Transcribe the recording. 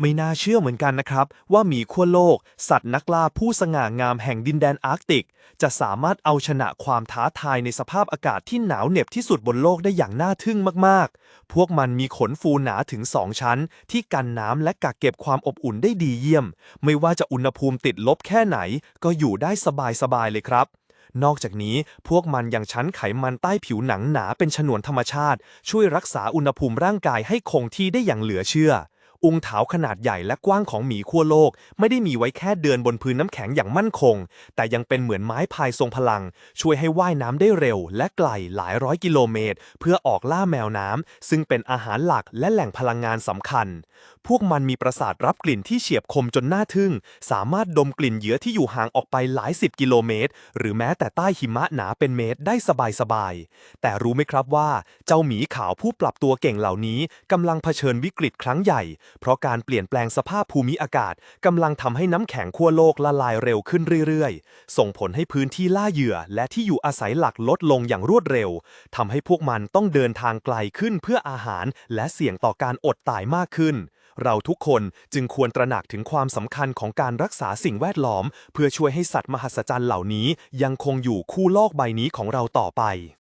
ไม่น่าเชื่อเหมือนกันนะครับ ว่าหมีขั้วโลก สัตว์นักล่าผู้สง่างามแห่งดินแดนอาร์กติก จะสามารถเอาชนะความท้าทายในสภาพอากาศที่หนาวเหน็บที่สุดบนโลกได้อย่างน่าทึ่งมากๆ พวกมันมีขนฟูหนาถึง 2 ชั้น ที่กันน้ำและกักเก็บความอบอุ่นได้ดีเยี่ยม ไม่ว่าจะอุณหภูมิติดลบแค่ไหน ก็อยู่ได้สบายๆเลยครับนอกจากนี้พวกมันยังชั้นไขมันใต้ผิวหนังหนาเป็นฉนวนธรรมชาติ ช่วยรักษาอุณหภูมิร่างกายให้คงที่ได้อย่างเหลือเชื่อ องค์เถาขนาดใหญ่และกว้างของหมีขั้วโลก ไม่ได้มีไว้แค่เดินบนพื้นน้ำแข็งอย่างมั่นคง แต่ยังเป็นเหมือนไม้พายทรงพลัง ช่วยให้ว่ายน้ำได้เร็ว และไกลหลายร้อยกิโลเมตร เพื่อออกล่าแมวน้ำซึ่งเป็นอาหารหลักและแหล่งพลังงานสำคัญ พวกมันมีประสาทรับกลิ่นที่เฉียบคมจนน่าทึ่ง สามารถดมกลิ่นเหยื่อที่อยู่ห่างออกไปหลายสิบกิโลเมตร หรือแม้แต่ใต้หิมะหนาเป็นเมตรได้สบายๆแต่รู้ไหมครับว่า เจ้าหมีขาวผู้ปรับตัวเก่งเหล่านี้กำลังเผชิญวิกฤตครั้งใหญ่เพราะการเปลี่ยนแปลงสภาพภูมิอากาศกำลังทำให้น้ำแข็งขั้วโลกละลายเร็วขึ้นเรื่อยๆ ส่งผลให้พื้นที่ล่าเหยื่อและที่อยู่อาศัยหลักลดลงอย่างรวดเร็วทำให้พวกมันต้องเดินทางไกลขึ้นเพื่ออาหาร และเสี่ยงต่อการอดตายมากขึ้น เราทุกคนจึงควรตระหนักถึงความสำคัญของการรักษาสิ่งแวดล้อม เพื่อช่วยให้สัตว์มหัศจรรย์เหล่านี้ยังคงอยู่คู่โลกใบนี้ของเราต่อไป